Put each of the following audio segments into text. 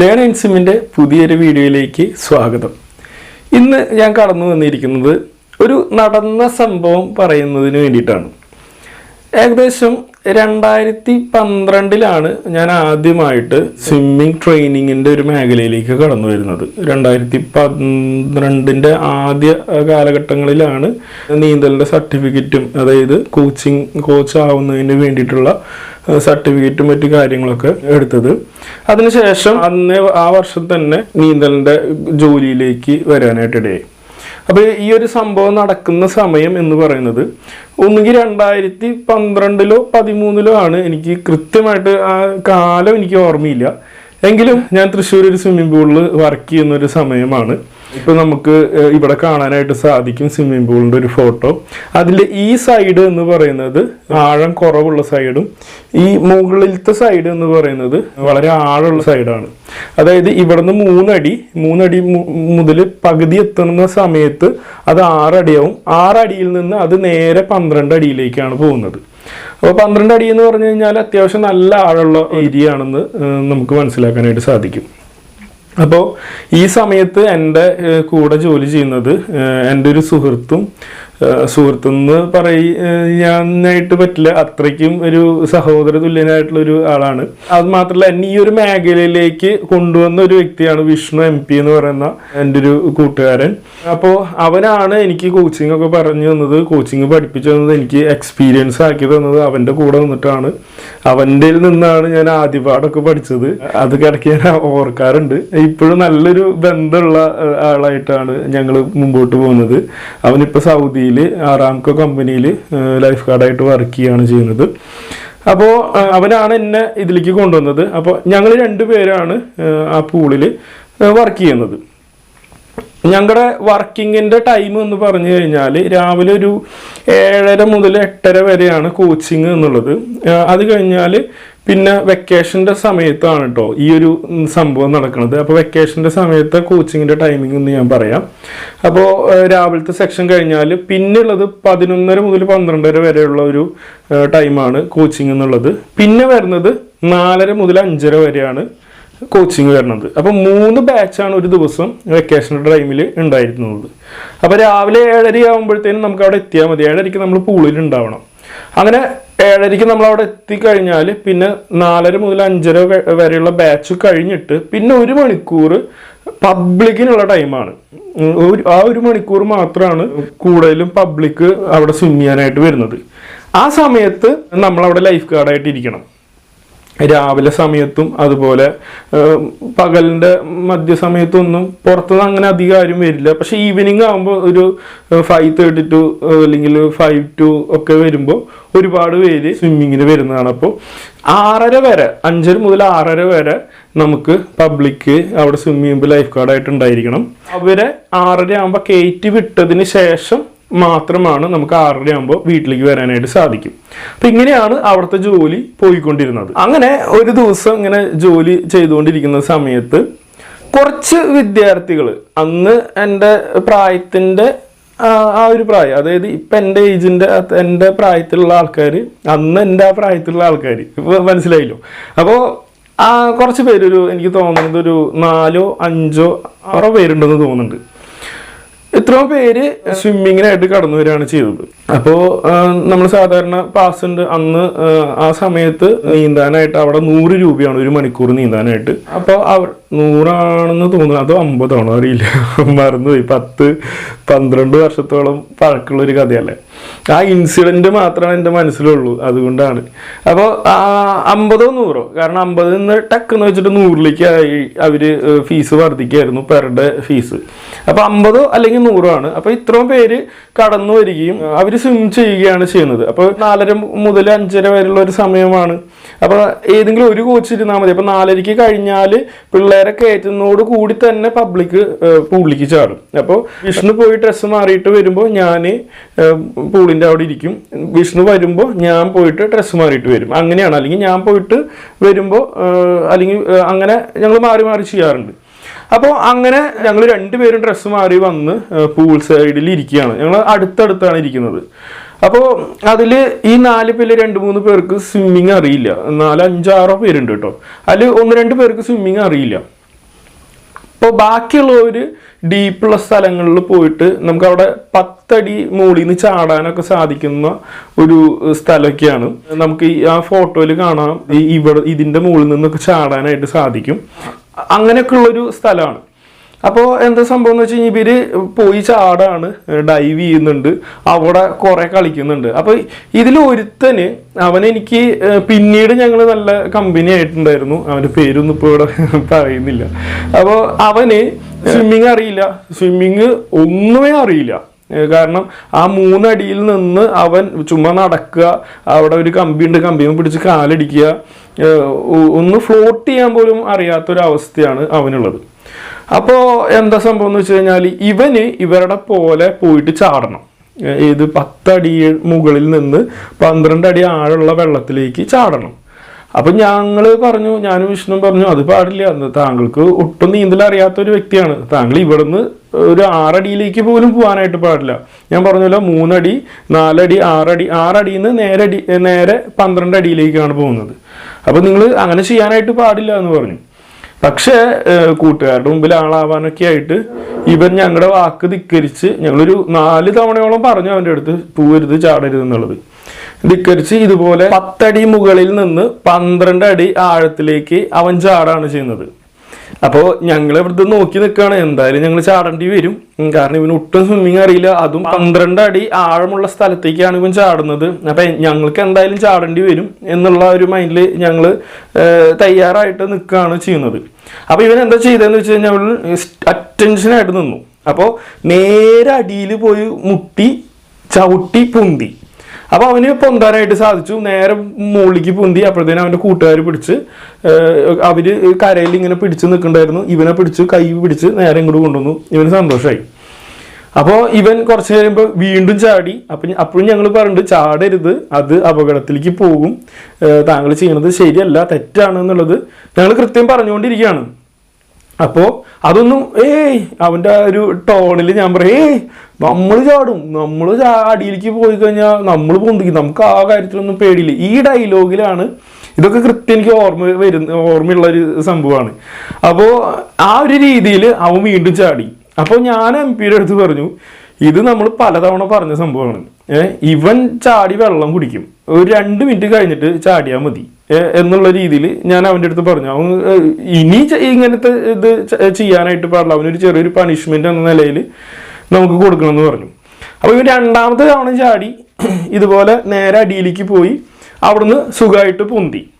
Learn ഇൻസിമിന്റെ പുതിയൊരു വീഡിയോയിലേക്ക് സ്വാഗതം. ഇന്ന് ഞാൻ കടന്നു വന്നിരിക്കുന്നത് ഒരു നടന്ന സംഭവം പറയുന്നതിന് വേണ്ടിയിട്ടാണ്. ഏകദേശം രണ്ടായിരത്തി പന്ത്രണ്ടിലാണ് ഞാൻ ആദ്യമായിട്ട് സ്വിമ്മിങ് ട്രെയിനിങ്ങിന്റെ ഒരു മേഖലയിലേക്ക് കടന്നു വരുന്നത്. രണ്ടായിരത്തി പന്ത്രണ്ടിന്റെ ആദ്യ കാലഘട്ടങ്ങളിലാണ് നീന്തലിന്റെ സർട്ടിഫിക്കറ്റും അതായത് കോച്ചിങ് കോച്ച് ആവുന്നതിന് വേണ്ടിയിട്ടുള്ള സർട്ടിഫിക്കറ്റും മറ്റു കാര്യങ്ങളൊക്കെ എടുത്തത്. അതിനുശേഷം അന്ന് ആ വർഷം തന്നെ നീന്തലിന്റെ ജോലിയിലേക്ക് വരാനായിട്ടിടയായി അപ്പോൾ ഈ ഒരു സംഭവം നടക്കുന്ന സമയം എന്ന് പറയുന്നത് ഒന്നുകിൽ രണ്ടായിരത്തി പന്ത്രണ്ടിലോ പതിമൂന്നിലോ ആണ് എനിക്ക് കൃത്യമായിട്ട് ആ കാലം എനിക്ക് ഓർമ്മയില്ല. എങ്കിലും ഞാൻ തൃശ്ശൂർ ഒരു സ്വിമ്മിംഗ് പൂളിൽ വർക്ക് ചെയ്യുന്ന ഒരു സമയമാണ്. ഇപ്പൊ നമുക്ക് ഇവിടെ കാണാനായിട്ട് സാധിക്കും സ്വിമ്മിംഗ് പൂളിന്റെ ഒരു ഫോട്ടോ അതിന്റെ ഈ സൈഡ് എന്ന് പറയുന്നത് ആഴം കുറവുള്ള സൈഡും ഈ മുകളിലത്തെ സൈഡ് എന്ന് പറയുന്നത് വളരെ ആഴമുള്ള സൈഡാണ് അതായത് ഇവിടുന്ന് മൂന്നടി മൂന്നടി മുതൽ പകുതി എത്തുന്ന സമയത്ത് അത് ആറടിയാവും. ആറടിയിൽ നിന്ന് അത് നേരെ പന്ത്രണ്ട് അടിയിലേക്കാണ് പോകുന്നത്. അപ്പോൾ പന്ത്രണ്ട് അടി എന്ന് പറഞ്ഞു കഴിഞ്ഞാൽ അത്യാവശ്യം നല്ല ആഴമുള്ള ഏരിയ ആണെന്ന് നമുക്ക് മനസ്സിലാക്കാനായിട്ട് സാധിക്കും. അപ്പോൾ ഈ സമയത്ത് എന്റെ കൂടെ ജോലി ചെയ്യുന്നത് എന്റെ ഒരു സുഹൃത്തും സുഹൃത്തെന്ന് പറയി ഞാനായിട്ട് പറ്റില്ല. അത്രയ്ക്കും ഒരു സഹോദര തുല്യനായിട്ടുള്ള ഒരു ആളാണ്. അത് മാത്രമല്ല എന്നെ ഈ ഒരു മേഖലയിലേക്ക് കൊണ്ടുവന്ന ഒരു വ്യക്തിയാണ് വിഷ്ണു എം പി എന്ന് പറയുന്ന എന്റെ ഒരു കൂട്ടുകാരൻ. അപ്പോൾ അവനാണ് എനിക്ക് കോച്ചിങ് ഒക്കെ പറഞ്ഞു തന്നത് കോച്ചിങ് പഠിപ്പിച്ചു തന്നത് എനിക്ക് എക്സ്പീരിയൻസ് ആക്കി തന്നത്. അവന്റെ കൂടെ നിന്നിട്ടാണ്. അവന്റെ നിന്നാണ് ഞാൻ ആദ്യപാടൊക്കെ പഠിച്ചത്. അത് കിടക്കി ഞാൻ ഓർക്കാറുണ്ട്. ഇപ്പോഴും നല്ലൊരു ബന്ധമുള്ള ആളായിട്ടാണ് ഞങ്ങൾ മുമ്പോട്ട് പോകുന്നത്. അവനിപ്പോൾ സൗദിയിൽ ആറാംകോ കമ്പനിയിൽ ലൈഫ് ഗാർഡായിട്ട് വർക്ക് ചെയ്യുകയാണ് ചെയ്യുന്നത്. അപ്പോൾ അവനാണ് എന്നെ ഇതിലേക്ക് കൊണ്ടുവന്നത്. അപ്പോൾ ഞങ്ങൾ രണ്ടുപേരാണ് പേരാണ് ആ പൂളിൽ വർക്ക് ചെയ്യുന്നത്. ഞങ്ങളുടെ വർക്കിങ്ങിന്റെ ടൈം എന്ന് പറഞ്ഞു കഴിഞ്ഞാൽ രാവിലെ ഒരു ഏഴര മുതൽ എട്ടര വരെയാണ് കോച്ചിങ് എന്നുള്ളത്. അത് കഴിഞ്ഞാൽ പിന്നെ വെക്കേഷന്റെ സമയത്താണ് കേട്ടോ ഈ ഒരു സംഭവം നടക്കുന്നത് അപ്പോൾ വെക്കേഷന്റെ സമയത്ത് കോച്ചിങ്ങിന്റെ ടൈമിംഗ് എന്ന് ഞാൻ പറയാം. അപ്പോൾ രാവിലത്തെ സെക്ഷൻ കഴിഞ്ഞാൽ പിന്നുള്ളത് പതിനൊന്നര മുതൽ പന്ത്രണ്ടര വരെയുള്ള ഒരു ടൈമാണ് കോച്ചിങ് എന്നുള്ളത്. പിന്നെ വരുന്നത് നാലര മുതൽ അഞ്ചര വരെയാണ് കോച്ചിങ് വരുന്നത്. അപ്പോൾ മൂന്ന് ബാച്ചാണ് ഒരു ദിവസം വെക്കേഷൻ ടൈമിൽ ഉണ്ടായിരുന്നത്. അപ്പോൾ രാവിലെ ഏഴര ആകുമ്പോഴത്തേനും നമുക്ക് അവിടെ എത്തിയാൽ മതി. ഏഴരയ്ക്ക് നമ്മൾ പൂളിൽ ഉണ്ടാവണം. അങ്ങനെ ഏഴരയ്ക്ക് നമ്മൾ അവിടെ എത്തിക്കഴിഞ്ഞാൽ പിന്നെ നാലര മുതൽ അഞ്ചര വരെയുള്ള ബാച്ച് കഴിഞ്ഞിട്ട് പിന്നെ ഒരു മണിക്കൂർ പബ്ലിക്കിനുള്ള ടൈമാണ് ആ ഒരു മണിക്കൂർ മാത്രമാണ് കൂടുതലും പബ്ലിക് അവിടെ സ്വിം ചെയ്യാനായിട്ട് വരുന്നത്. ആ സമയത്ത് നമ്മൾ അവിടെ ലൈഫ് ഗാർഡായിട്ട് ഇരിക്കണം രാവിലെ സമയത്തും അതുപോലെ പകലിന്റെ മധ്യസമയത്തൊന്നും പുറത്തുനിന്ന് അങ്ങനെ അധികം ആരും വരില്ല. പക്ഷേ ഈവനിങ് ആകുമ്പോൾ ഒരു ഫൈവ് തേർട്ടി ടു അല്ലെങ്കിൽ ഫൈവ് ടു ഒക്കെ വരുമ്പോൾ ഒരുപാട് പേര് സ്വിമ്മിങ്ങിന് വരുന്നതാണ്. അപ്പോൾ ആറര വരെ അഞ്ചര മുതൽ ആറര വരെ നമുക്ക് പബ്ലിക് അവിടെ സ്വിമ്മ് ചെയ്യുമ്പോൾ ലൈഫ് ഗാർഡായിട്ട് ഉണ്ടായിരിക്കണം. അവരെ ആറര ആകുമ്പോൾ കയറ്റി വിട്ടതിന് ശേഷം മാത്രമാണ് നമുക്ക് ആറര ആകുമ്പോൾ വീട്ടിലേക്ക് വരാനായിട്ട് സാധിക്കും. അപ്പം ഇങ്ങനെയാണ് അവിടുത്തെ ജോലി പോയിക്കൊണ്ടിരുന്നത്. അങ്ങനെ ഒരു ദിവസം ഇങ്ങനെ ജോലി ചെയ്തുകൊണ്ടിരിക്കുന്ന സമയത്ത് കുറച്ച് വിദ്യാർത്ഥികൾ അന്ന് എന്റെ പ്രായത്തിന്റെ ആ ഒരു പ്രായം അതായത് ഇപ്പം എന്റെ ഏജിന്റെ എന്റെ പ്രായത്തിലുള്ള ആൾക്കാർ അന്ന് എന്റെ ആ പ്രായത്തിലുള്ള ആൾക്കാർ മനസ്സിലായല്ലോ? അപ്പോൾ ആ കുറച്ച് പേരൊരു എനിക്ക് തോന്നുന്നത് ഒരു നാലോ അഞ്ചോ ആറോ പേരുണ്ടെന്ന് തോന്നുന്നുണ്ട്. ഇത്രയും പേര് സ്വിമ്മിങ്ങിനായിട്ട് കടന്നു വരികയാണ് ചെയ്തത്. അപ്പോൾ നമ്മൾ സാധാരണ പാസ് ഉണ്ട്. അന്ന് ആ, ആ സമയത്ത് നീന്താനായിട്ട് അവിടെ നൂറ് രൂപയാണ് ഒരു മണിക്കൂർ നീന്താനായിട്ട്. അപ്പോൾ അവർ നൂറാണെന്ന് തോന്നുന്നു. അതോ അമ്പതാണോ? അറിയില്ല. മറന്നുപോയി. പത്ത് പന്ത്രണ്ട് വർഷത്തോളം പഴക്കമുള്ള ഒരു കഥയല്ലേ? ആ ഇൻസിഡന്റ് മാത്രമേ എന്റെ മനസ്സിലുള്ളൂ അതുകൊണ്ടാണ്. അപ്പോൾ അമ്പതോ നൂറോ? കാരണം അമ്പതിൽ നിന്ന് ടക്ക് എന്ന് വെച്ചിട്ട് നൂറിലേക്ക് അവർ ഫീസ് വർദ്ധിക്കുകയായിരുന്നു പെർ ഡേ ഫീസ് അപ്പോൾ അമ്പതോ അല്ലെങ്കിൽ നൂറോ ആണ്. അപ്പോൾ ഇത്രയും പേര് കടന്നു വരികയും അവർ സ്വിം ചെയ്യുകയാണ് ചെയ്യുന്നത്. അപ്പോൾ നാലര മുതൽ അഞ്ചര വരെയുള്ള ഒരു സമയമാണ്. അപ്പോൾ ഏതെങ്കിലും ഒരു കോച്ച് ഇരുന്നാൽ മതി. അപ്പോൾ നാലരയ്ക്ക് കഴിഞ്ഞാൽ പിള്ളേരെ കയറ്റുന്നതോട് കൂടി തന്നെ പബ്ലിക് പുള്ളിക്ക് ചാടും. അപ്പോൾ വിഷ്ണു പോയി ഡ്രസ്സ് മാറിയിട്ട് വരുമ്പോൾ ഞാൻ പൂളിന്റെ അവിടെ ഇരിക്കും. വിഷ്ണു വരുമ്പോൾ ഞാൻ പോയിട്ട് ഡ്രസ്സ് മാറിയിട്ട് വരും. അങ്ങനെയാണ്. അല്ലെങ്കിൽ ഞാൻ പോയിട്ട് വരുമ്പോൾ അല്ലെങ്കിൽ അങ്ങനെ ഞങ്ങൾ മാറി മാറി ചെയ്യാറുണ്ട്. അപ്പോൾ അങ്ങനെ ഞങ്ങൾ രണ്ടുപേരും ഡ്രസ്സ് മാറി വന്ന് പൂൾ സൈഡിൽ ഇരിക്കുകയാണ്. ഞങ്ങൾ അടുത്തടുത്താണ് ഇരിക്കുന്നത്. അപ്പോൾ അതിൽ ഈ നാല് പേര് രണ്ട് മൂന്ന് പേർക്ക് സ്വിമ്മിങ് അറിയില്ല. നാല് അഞ്ചാറോ പേരുണ്ട് കേട്ടോ. അതിൽ ഒന്ന് രണ്ട് പേർക്ക് സ്വിമ്മിങ് അറിയില്ല. അപ്പോൾ ബാക്കിയുള്ളവർ ഡീപ്പുള്ള സ്ഥലങ്ങളിൽ പോയിട്ട് നമുക്ക് അവിടെ പത്തടി മുകളിൽ നിന്ന് ചാടാനൊക്കെ സാധിക്കുന്ന ഒരു സ്ഥലമൊക്കെയാണ്. നമുക്ക് ആ ഫോട്ടോയിൽ കാണാം. ഇവിടെ ഇതിന്റെ മുകളിൽ നിന്നൊക്കെ ചാടാനായിട്ട് സാധിക്കും. അങ്ങനെയൊക്കെ ഉള്ളൊരു സ്ഥലമാണ്. അപ്പോൾ എന്താ സംഭവം എന്ന് വെച്ച് കഴിഞ്ഞാൽ ഇവർ പോയി ചാടാണ് ഡൈവ് ചെയ്യുന്നുണ്ട്. അവിടെ കുറെ കളിക്കുന്നുണ്ട്. അപ്പോൾ ഇതിൽ ഒരുത്തന് അവനെനിക്ക് പിന്നീട് ഞങ്ങൾ നല്ല കമ്പനി ആയിട്ടുണ്ടായിരുന്നു. അവന്റെ പേരൊന്നും ഇപ്പോൾ ഇവിടെ പറയുന്നില്ല. അപ്പോൾ അവന് സ്വിമ്മിങ് അറിയില്ല. സ്വിമ്മിങ് ഒന്നുമേ അറിയില്ല. കാരണം ആ മൂന്നടിയിൽ നിന്ന് അവൻ ചുമ്മാ നടക്കുക അവിടെ ഒരു കമ്പിയുണ്ട് കമ്പിയും പിടിച്ച് കാലടിക്കുക ഒന്ന് ഫ്ലോട്ട് ചെയ്യാൻ പോലും അറിയാത്തൊരവസ്ഥയാണ് അവനുള്ളത്. അപ്പോൾ എന്താ സംഭവം എന്ന് വെച്ച് കഴിഞ്ഞാൽ ഇവന് ഇവരുടെ പോലെ പോയിട്ട് ചാടണം. ഇത് പത്തടി മുകളിൽ നിന്ന് പന്ത്രണ്ട് അടി ആഴമുള്ള വെള്ളത്തിലേക്ക് ചാടണം. അപ്പൊ ഞങ്ങൾ പറഞ്ഞു ഞാനും വിഷ്ണു പറഞ്ഞു അത് പാടില്ല. എന്ന് താങ്കൾക്ക് ഒട്ടും നീന്തൽ അറിയാത്ത ഒരു വ്യക്തിയാണ്. താങ്കൾ ഇവിടുന്ന് ഒരു ആറടിയിലേക്ക് പോലും പോകാനായിട്ട് പാടില്ല. ഞാൻ പറഞ്ഞല്ലോ മൂന്നടി നാലടി ആറടി ആറടിയിൽ നിന്ന് നേരെ അടി നേരെ പന്ത്രണ്ട് അടിയിലേക്കാണ് പോകുന്നത്. അപ്പൊ നിങ്ങൾ അങ്ങനെ ചെയ്യാനായിട്ട് പാടില്ല എന്ന് പറഞ്ഞു. പക്ഷേ കൂട്ടുകാരുടെ മുമ്പിൽ ആളാവാനൊക്കെ ആയിട്ട് ഇവൻ ഞങ്ങളുടെ വാക്ക് ധിക്കരിച്ച് ഞങ്ങളൊരു നാല് തവണയോളം പറഞ്ഞു അവന്റെ അടുത്ത് പൂവരുത് ചാടരുത് എന്നുള്ളത്. ധിക്കരിച്ച് ഇതുപോലെ പത്തടി മുകളിൽ നിന്ന് പന്ത്രണ്ട് അടി ആഴത്തിലേക്ക് അവൻ ചാടാണ് ചെയ്യുന്നത്. അപ്പോൾ ഞങ്ങൾ ഇവിടുത്തെ നോക്കി നിൽക്കുകയാണ് എന്തായാലും ഞങ്ങൾ ചാടേണ്ടി വരും. കാരണം ഇവന് ഒട്ടും സ്വിമ്മിങ് അറിയില്ല. അതും പന്ത്രണ്ട് അടി ആഴമുള്ള സ്ഥലത്തേക്കാണ് ഇവൻ ചാടുന്നത്. അപ്പം ഞങ്ങൾക്ക് എന്തായാലും ചാടേണ്ടി വരും എന്നുള്ള ഒരു മൈൻഡിൽ ഞങ്ങൾ തയ്യാറായിട്ട് നിൽക്കുകയാണ് ചെയ്യുന്നത്. അപ്പോൾ ഇവൻ എന്താ ചെയ്തതെന്ന് വെച്ച് കഴിഞ്ഞാൽ അറ്റൻഷനായിട്ട് നിന്നു. അപ്പോൾ നേരെ അടിയിൽ പോയി മുട്ടി ചവിട്ടി പൊന്തി. അപ്പൊ അവന് പൊന്താനായിട്ട് സാധിച്ചു. നേരെ മുകളിലേക്ക് പൊന്തി അപ്പോഴത്തേനും അവന്റെ കൂട്ടുകാർ പിടിച്ച് അവർ കരയിൽ ഇങ്ങനെ പിടിച്ച് നിൽക്കണ്ടായിരുന്നു ഇവനെ പിടിച്ച് കൈ പിടിച്ച് നേരെ ഇങ്ങോട്ട് കൊണ്ടുവന്നു. ഇവന് സന്തോഷമായി അപ്പോൾ ഇവൻ കുറച്ച് കഴിയുമ്പോൾ വീണ്ടും ചാടി. അപ്പം അപ്പോഴും ഞങ്ങൾ പറഞ്ഞിട്ട് ചാടരുത്. അത് അപകടത്തിലേക്ക് പോകും. താങ്കൾ ചെയ്യണത് ശരിയല്ല തെറ്റാണ് എന്നുള്ളത് ഞങ്ങൾ കൃത്യം പറഞ്ഞുകൊണ്ടിരിക്കുകയാണ്. അപ്പോ അതൊന്നും ഏയ് അവന്റെ ഒരു ടോണിൽ ഞാൻ പറയും ഏയ് നമ്മൾ ചാടും നമ്മൾ അടിയിലേക്ക് പോയി കഴിഞ്ഞാൽ നമ്മൾ പൊന്തിക്കും നമുക്ക് ആ കാര്യത്തിലൊന്നും പേടിയില്ല. ഈ ഡയലോഗിലാണ് ഇതൊക്കെ കൃത്യം എനിക്ക് ഓർമ്മ വരുന്ന ഓർമ്മയുള്ള ഒരു സംഭവമാണ്. അപ്പോൾ ആ ഒരു രീതിയിൽ അവൻ വീണ്ടും ചാടി. അപ്പോൾ ഞാൻ എം പിയുടെ അടുത്ത് പറഞ്ഞു ഇത് നമ്മൾ പലതവണ പറഞ്ഞ സംഭവമാണ്. ഇവൻ ചാടി വെള്ളം കുടിക്കും. ഒരു രണ്ട് മിനിറ്റ് കഴിഞ്ഞിട്ട് ചാടിയാൽ മതി. എന്നുള്ള രീതിയിൽ ഞാൻ അവന്റെ അടുത്ത് പറഞ്ഞു. അവൻ ഇനി ഇങ്ങനത്തെ ഇത് ചെയ്യാനായിട്ട് പാടില്ല. അവനൊരു ചെറിയൊരു പണിഷ്മെന്റ് എന്ന നിലയിൽ നമുക്ക് കൊടുക്കണമെന്ന് പറഞ്ഞു. അപ്പോൾ ഇവൻ രണ്ടാമത്തെ തവണ ചാടി ഇതുപോലെ നേരെ അടിയിലേക്ക് പോയി. അവിടുന്ന് സുഖമായിട്ട് പൊന്തി.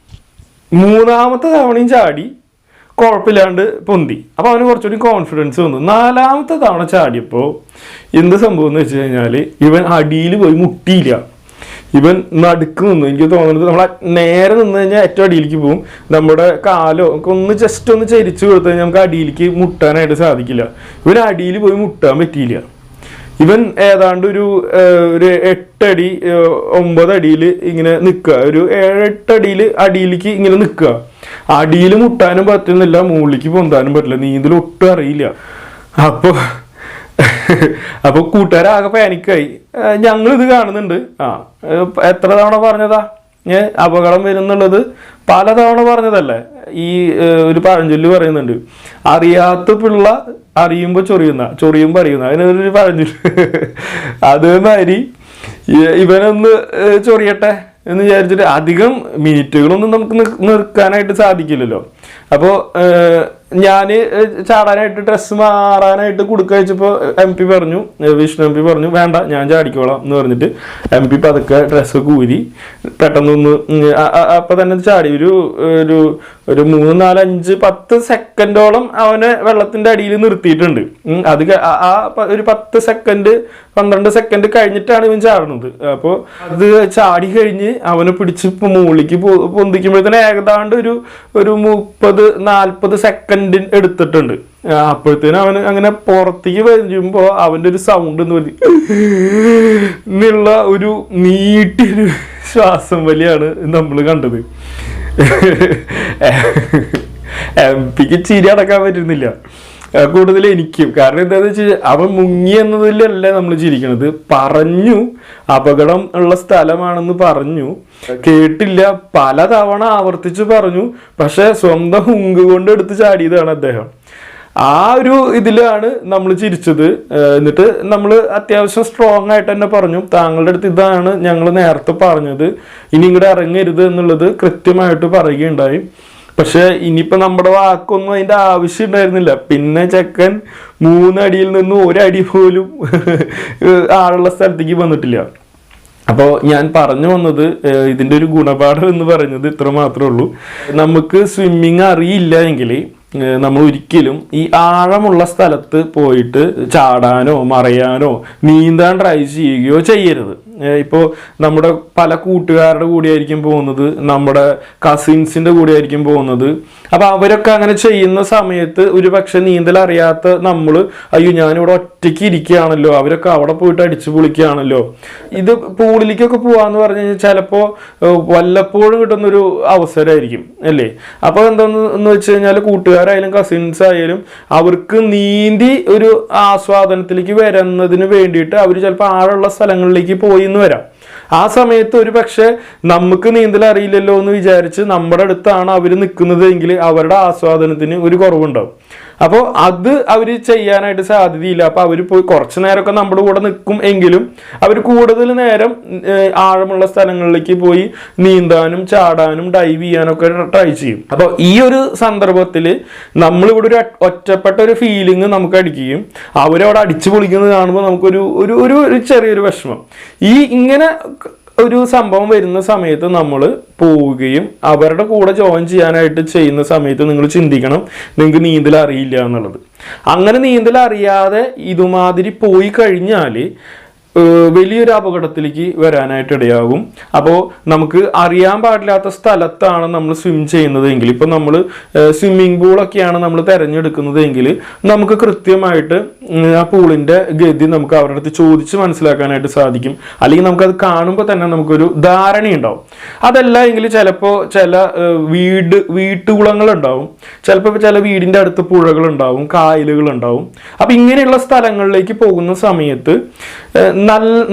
മൂന്നാമത്തെ തവണയും ചാടി കുഴപ്പമില്ലാണ്ട് പൊന്തി. അപ്പോൾ അവന് കുറച്ചുകൂടി കോൺഫിഡൻസ് വന്നു. നാലാമത്തെ തവണ ചാടിയപ്പോൾ എന്ത് സംഭവം എന്ന് വെച്ച് കഴിഞ്ഞാൽ ഇവൻ അടിയിൽ പോയി മുട്ടിയില്ല. ഇവൻ നടുക്ക് നിന്നു. എനിക്ക് തോന്നുന്നത് നമ്മൾ നേരെ നിന്ന് കഴിഞ്ഞാൽ ഏറ്റവും അടിയിലേക്ക് പോകും നമ്മുടെ കാലോ ഒക്കെ ഒന്ന് ജസ്റ്റ് ഒന്ന് ചരിച്ചു കൊടുത്തു കഴിഞ്ഞാൽ നമുക്ക് അടിയിലേക്ക് മുട്ടാനായിട്ട് സാധിക്കില്ല. ഇവൻ അടിയിൽ പോയി മുട്ടാൻ പറ്റിയില്ല. ഇവൻ ഏതാണ്ട് ഒരു ഒരു എട്ടടി ഒമ്പതടിയിൽ ഇങ്ങനെ നിൽക്കുക ഒരു ഏഴെട്ടടിയിൽ അടിയിലേക്ക് ഇങ്ങനെ നിൽക്കുക അടിയിൽ മുട്ടാനും പറ്റുന്നില്ല മുകളിലേക്ക് പൊന്താനും പറ്റില്ല. നീന്തൽ ഒട്ടും അറിയില്ല. അപ്പൊ അപ്പൊ കൂട്ടുകാരാകെ പാനിക്കായി ഇത് കാണുന്നുണ്ട്. ആ എത്ര തവണ പറഞ്ഞതാ? അപകടം വരുന്നുള്ളത് പലതവണ പറഞ്ഞതല്ലേ? ഈ ഒരു പഴഞ്ചൊല്ലി പറയുന്നുണ്ട്. അറിയാത്ത പിള്ള അറിയുമ്പോൾ ചൊറിയുന്ന ചൊറിയുമ്പോ അറിയുന്ന. അതിനൊരു പഴഞ്ചൊല്ലി. അതേമാതിരി ഇവനൊന്ന് ചൊറിയട്ടെ എന്ന് വിചാരിച്ചിട്ട് അധികം മിനിറ്റുകളൊന്നും നമുക്ക് നിൽക്കാനായിട്ട് സാധിക്കില്ലല്ലോ. അപ്പോൾ ഞാൻ ചാടാനായിട്ട് ഡ്രസ്സ് മാറാനായിട്ട് കൊടുക്ക വെച്ചപ്പോൾ എം പി പറഞ്ഞു വിഷ്ണു എം പി പറഞ്ഞു വേണ്ട ഞാൻ ചാടിക്കോളാം എന്ന് പറഞ്ഞിട്ട് എം പി പതുക്കെ ഡ്രസ്സ് കൂരി പെട്ടെന്നൊന്ന് അപ്പൊ തന്നെ ചാടി. ഒരു ഒരു ഒരു മൂന്ന് നാല് അഞ്ച് പത്ത് സെക്കൻഡോളം അവനെ വെള്ളത്തിന്റെ അടിയിൽ നിർത്തിയിട്ടുണ്ട്. അത് ആ- ഒരു പത്ത് സെക്കൻഡ് പന്ത്രണ്ട് സെക്കൻഡ് കഴിഞ്ഞിട്ടാണ് ഇവൻ ചാടുന്നത്. അപ്പോൾ അത് ചാടി കഴിഞ്ഞ് അവനെ പിടിച്ച് മുകളിലേക്ക് പൊന്തിക്കുമ്പോഴത്തേന് ഏകദാണ്ട് ഒരു ഒരു മുപ്പത് നാൽപ്പത് സെക്കൻഡ് എടുത്തിട്ടുണ്ട്. അപ്പോഴത്തേനും അവന് അങ്ങനെ പുറത്തേക്ക് വരുമ്പോ അവന്റെ ഒരു സൗണ്ട് എന്ന് പറഞ്ഞ് എന്നുള്ള ഒരു നീട്ടിയൊരു ശ്വാസം വലിയാണ് നമ്മൾ കണ്ടത്. പിക്ക് ചിരി അടക്കാൻ പറ്റുന്നില്ല. കൂടുതൽ എനിക്കും. കാരണം എന്താന്ന് വെച്ചാൽ അവൻ മുങ്ങി എന്നതിലല്ല നമ്മൾ ചിരിക്കണത്. പറഞ്ഞു അപകടം ഉള്ള സ്ഥലമാണെന്ന് പറഞ്ഞു. കേട്ടില്ല പലതവണ ആവർത്തിച്ച് പറഞ്ഞു. പക്ഷെ സ്വന്തം ഉങ്ക് കൊണ്ട് എടുത്ത് ചാടിയതാണ് അദ്ദേഹം. ആ ഒരു ഇതിലാണ് നമ്മൾ ചിരിച്ചത്. എന്നിട്ട് നമ്മൾ അത്യാവശ്യം സ്ട്രോങ് ആയിട്ട് തന്നെ പറഞ്ഞു. താങ്കളുടെ അടുത്ത് ഇതാണ് ഞങ്ങൾ നേരത്തെ പറഞ്ഞത്. ഇനി ഇങ്ങോട്ട് ഇറങ്ങരുത് എന്നുള്ളത് കൃത്യമായിട്ട് പറയുകയുണ്ടായി. പക്ഷെ ഇനിയിപ്പോ നമ്മുടെ വാക്കൊന്നും അതിന്റെ ആവശ്യം ഉണ്ടായിരുന്നില്ല. പിന്നെ ചെക്കൻ മൂന്നടിയിൽ നിന്ന് ഒരടി പോലും ആളുള്ള സ്ഥലത്തേക്ക് വന്നിട്ടില്ല. അപ്പോൾ ഞാൻ പറഞ്ഞു വന്നത് ഇതിന്റെ ഒരു ഗുണപാഠം എന്ന് പറയുന്നത് ഇത്ര മാത്രമേ ഉള്ളൂ. നമുക്ക് സ്വിമ്മിങ് അറിയില്ല എങ്കിൽ നമ്മൾ ഒരിക്കലും ഈ ആഴമുള്ള സ്ഥലത്ത് പോയിട്ട് ചാടാനോ മറയാനോ നീന്താൻ ട്രൈ ചെയ്യുകയോ ചെയ്യരുത്. ഇപ്പോൾ നമ്മുടെ പല കൂട്ടുകാരുടെ കൂടിയായിരിക്കും പോകുന്നത് നമ്മുടെ കസിൻസിന്റെ കൂടിയായിരിക്കും പോകുന്നത്. അപ്പോൾ അവരൊക്കെ അങ്ങനെ ചെയ്യുന്ന സമയത്ത് ഒരു പക്ഷെ നീന്തൽ അറിയാത്ത നമ്മൾ അയ്യോ ഞാനിവിടെ ഒറ്റയ്ക്ക് ഇരിക്കുകയാണല്ലോ അവരൊക്കെ അവിടെ പോയിട്ട് അടിച്ചു പൊളിക്കുകയാണല്ലോ. ഇത് പൂളിലേക്കൊക്കെ പോവാന്ന് പറഞ്ഞു കഴിഞ്ഞാൽ ചിലപ്പോൾ വല്ലപ്പോഴും കിട്ടുന്നൊരു അവസരമായിരിക്കും അല്ലേ? അപ്പോൾ എന്താണെന്ന് വെച്ച് കഴിഞ്ഞാൽ കൂട്ടുകാരായാലും കസിൻസ് ആയാലും അവർക്ക് നീന്തി ഒരു ആസ്വാദനത്തിലേക്ക് വരുന്നതിന് വേണ്ടിയിട്ട് അവർ ചിലപ്പോൾ ആഴമുള്ള സ്ഥലങ്ങളിലേക്ക് പോയി എന്ന് വരാം. ആ സമയത്ത് ഒരു പക്ഷെ നമുക്ക് നീന്തൽ അറിയില്ലല്ലോ എന്ന് വിചാരിച്ച് നമ്മുടെ അടുത്താണ് അവർ നിൽക്കുന്നത് എങ്കിൽ അവരുടെ ആസ്വാദനത്തിന് ഒരു കുറവുണ്ടാവും. അപ്പോൾ അത് അവർ ചെയ്യാനായിട്ട് സാധ്യതയില്ല. അപ്പോൾ അവർ പോയി കുറച്ച് നേരമൊക്കെ നമ്മുടെ കൂടെ നിൽക്കും എങ്കിലും അവർ കൂടുതൽ നേരം ആഴമുള്ള സ്ഥലങ്ങളിലേക്ക് പോയി നീന്താനും ചാടാനും ഡൈവ് ചെയ്യാനൊക്കെ ട്രൈ ചെയ്യും. അപ്പോൾ ഈ ഒരു സന്ദർഭത്തിൽ നമ്മളിവിടെ ഒരു ഒറ്റപ്പെട്ട ഒരു ഫീലിംഗ് നമുക്ക് അടിക്കുകയും അവരവിടെ അടിച്ചു പൊളിക്കുന്നത് കാണുമ്പോൾ നമുക്കൊരു ഒരു ഒരു ഒരു ചെറിയൊരു വിഷമം. ഈ ഇങ്ങനെ ഒരു സംഭവം വരുന്ന സമയത്ത് നമ്മൾ പോവുകയും അവരുടെ കൂടെ ജോയിൻ ചെയ്യാനായിട്ട് ചെയ്യുന്ന സമയത്ത് നിങ്ങൾ ചിന്തിക്കണം നിങ്ങൾക്ക് നീന്തൽ അറിയില്ല എന്നുള്ളത്. അങ്ങനെ നീന്തൽ അറിയാതെ ഇതുമാതിരി പോയി കഴിഞ്ഞാൽ വലിയൊരു അപകടത്തിലേക്ക് വരാനായിട്ട് ഇടയാകും. അപ്പോൾ നമുക്ക് അറിയാൻ പാടില്ലാത്ത സ്ഥലത്താണ് നമ്മൾ സ്വിം ചെയ്യുന്നത് എങ്കിൽ ഇപ്പം നമ്മൾ സ്വിമ്മിംഗ് പൂളൊക്കെയാണ് നമ്മൾ തിരഞ്ഞെടുക്കുന്നത് എങ്കിൽ നമുക്ക് കൃത്യമായിട്ട് ആ പൂളിന്റെ ഗതി നമുക്ക് അവരുടെ അടുത്ത് ചോദിച്ച് മനസ്സിലാക്കാനായിട്ട് സാധിക്കും. അല്ലെങ്കിൽ നമുക്കത് കാണുമ്പോൾ തന്നെ നമുക്കൊരു ധാരണയുണ്ടാവും അതല്ല എങ്കിൽ ചിലപ്പോൾ ചില വീട് വീട്ടുകുളങ്ങളുണ്ടാവും ചിലപ്പോൾ ചില വീടിന്റെ അടുത്ത് പുഴകളുണ്ടാവും കായലുകളുണ്ടാവും അപ്പം ഇങ്ങനെയുള്ള സ്ഥലങ്ങളിലേക്ക് പോകുന്ന സമയത്ത്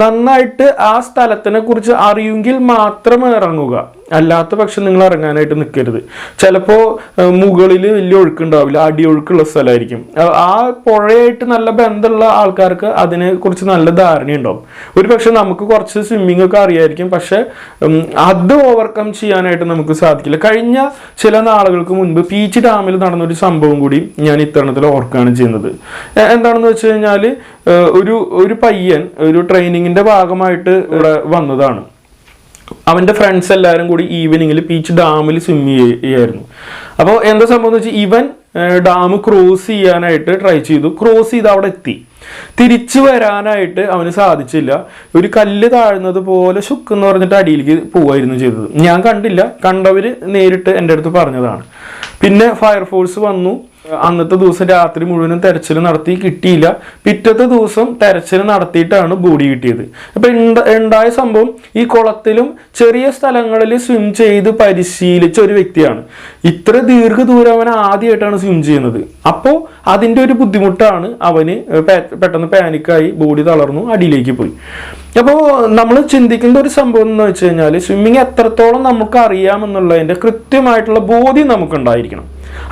നന്നായിട്ട് ആ സ്ഥലത്തിനെ കുറിച്ച് അറിയുമെങ്കിൽ മാത്രം ഇറങ്ങുക. അല്ലാത്ത പക്ഷം നിങ്ങൾ ഇറങ്ങാനായിട്ട് നിൽക്കരുത് ചിലപ്പോൾ മുകളിൽ വലിയ ഒഴുക്കുണ്ടാവില്ല അടിയൊഴുക്കുള്ള സ്ഥലമായിരിക്കും. ആ- പുഴയായിട്ട് നല്ല ബന്ധമുള്ള ആൾക്കാർക്ക് അതിനെ കുറിച്ച് നല്ല ധാരണയുണ്ടാവും ഒരു പക്ഷെ നമുക്ക് കുറച്ച് സ്വിമ്മിംഗ് ഒക്കെ അറിയായിരിക്കും പക്ഷെ അത് ഓവർകം ചെയ്യാനായിട്ട് നമുക്ക് സാധിക്കില്ല. കഴിഞ്ഞ ചില നാളുകൾക്ക് മുൻപ് പീച്ച് ഡാമിൽ നടന്നൊരു സംഭവം കൂടി ഞാൻ ഇത്തരണത്തിൽ ഓർക്കുകയാണ് ചെയ്യുന്നത്. എന്താണെന്ന് വെച്ച് കഴിഞ്ഞാൽ ഒരു ഒരു പയ്യൻ ഒരു ട്രെയിനിങ്ങിന്റെ ഭാഗമായിട്ട് ഇവിടെ വന്നതാണ്. അവന്റെ ഫ്രണ്ട്സ് എല്ലാവരും കൂടി ഈവനിങ്ങിൽ ബീച്ച് ഡാമിൽ സ്വിം ചെയ്യായിരുന്നു. അപ്പോൾ എന്താ സംഭവം എന്ന് വെച്ചാൽ ഇവൻ ഡാം ക്രോസ് ചെയ്യാനായിട്ട് ട്രൈ ചെയ്തു. ക്രോസ് ചെയ്ത് അവിടെ എത്തി. തിരിച്ചു വരാനായിട്ട് അവന് സാധിച്ചില്ല. ഒരു കല്ല് താഴ്ന്നത് പോലെ ശുക്ക് എന്ന് പറഞ്ഞിട്ട് അടിയിലേക്ക് പോവായിരുന്നു ചെയ്തത്. ഞാൻ കണ്ടില്ല. കണ്ടവര് നേരിട്ട് എന്റെ അടുത്ത് പറഞ്ഞതാണ്. പിന്നെ ഫയർഫോഴ്സ് വന്നു. അന്നത്തെ ദിവസം രാത്രി മുഴുവനും തെരച്ചിൽ നടത്തി കിട്ടിയില്ല. പിറ്റത്തെ ദിവസം തെരച്ചിൽ നടത്തിയിട്ടാണ് ബോഡി കിട്ടിയത്. അപ്പൊ ഉണ്ടായ സംഭവം ഈ കുളത്തിലും ചെറിയ സ്ഥലങ്ങളിൽ സ്വിം ചെയ്ത് പരിശീലിച്ച ഒരു വ്യക്തിയാണ്. ഇത്ര ദീർഘദൂരം അവൻ ആദ്യമായിട്ടാണ് സ്വിം ചെയ്യുന്നത്. അപ്പോൾ അതിന്റെ ഒരു ബുദ്ധിമുട്ടാണ് അവന് പെട്ടെന്ന് പാനിക്കായി ബോഡി തളർന്നു അടിയിലേക്ക് പോയി. അപ്പോൾ നമ്മൾ ചിന്തിക്കേണ്ട ഒരു സംഭവം എന്ന് വെച്ച് കഴിഞ്ഞാൽ സ്വിമ്മിങ് എത്രത്തോളം നമുക്ക് അറിയാമെന്നുള്ളതിന്റെ കൃത്യമായിട്ടുള്ള ബോധ്യം നമുക്കുണ്ടായിരിക്കണം.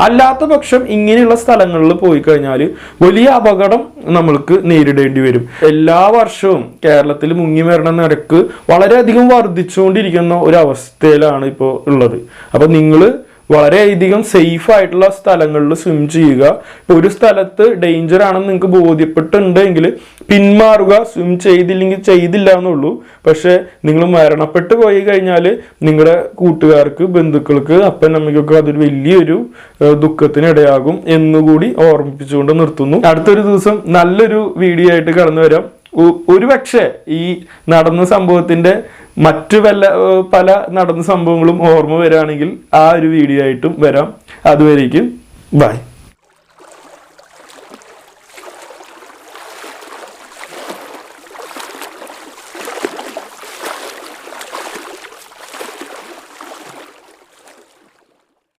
അല്ലാത്ത പക്ഷം ഇങ്ങനെയുള്ള സ്ഥലങ്ങളിൽ പോയി കഴിഞ്ഞാൽ വലിയ അപകടം നമ്മൾക്ക് നേരിടേണ്ടി വരും. എല്ലാ വർഷവും കേരളത്തിൽ മുങ്ങി വരണ നിരക്ക് വളരെയധികം വർദ്ധിച്ചുകൊണ്ടിരിക്കുന്ന ഒരു അവസ്ഥയിലാണ് ഇപ്പോൾ ഉള്ളത്. അപ്പം നിങ്ങൾ വളരെയധികം സേഫ് ആയിട്ടുള്ള സ്ഥലങ്ങളിൽ സ്വിം ചെയ്യുക. ഒരു സ്ഥലത്ത് ഡേഞ്ചർ ആണെന്ന് നിങ്ങൾക്ക് ബോധ്യപ്പെട്ടുണ്ടെങ്കിൽ പിന്മാറുക. സ്വിം ചെയ്തില്ലെങ്കിൽ ചെയ്തില്ല എന്നുള്ളൂ. പക്ഷെ നിങ്ങൾ മരണപ്പെട്ട് പോയി കഴിഞ്ഞാൽ നിങ്ങളുടെ കൂട്ടുകാർക്ക് ബന്ധുക്കൾക്ക് അപ്പൻ അമ്മയ്ക്കൊക്കെ അതൊരു വലിയൊരു ദുഃഖത്തിനിടയാകും എന്നുകൂടി ഓർമ്മിപ്പിച്ചുകൊണ്ട് നിർത്തുന്നു. അടുത്തൊരു ദിവസം നല്ലൊരു വീഡിയോ ആയിട്ട് കടന്നു വരാം ഒരു പക്ഷേ ഈ നടന്ന സംഭവത്തിന്റെ മറ്റു വല്ല പല നടന്ന സംഭവങ്ങളും ഓർമ്മ വരാണെങ്കിൽ ആ ഒരു വീഡിയോ ആയിട്ടും വരാം. അതുവരേക്കും ബൈ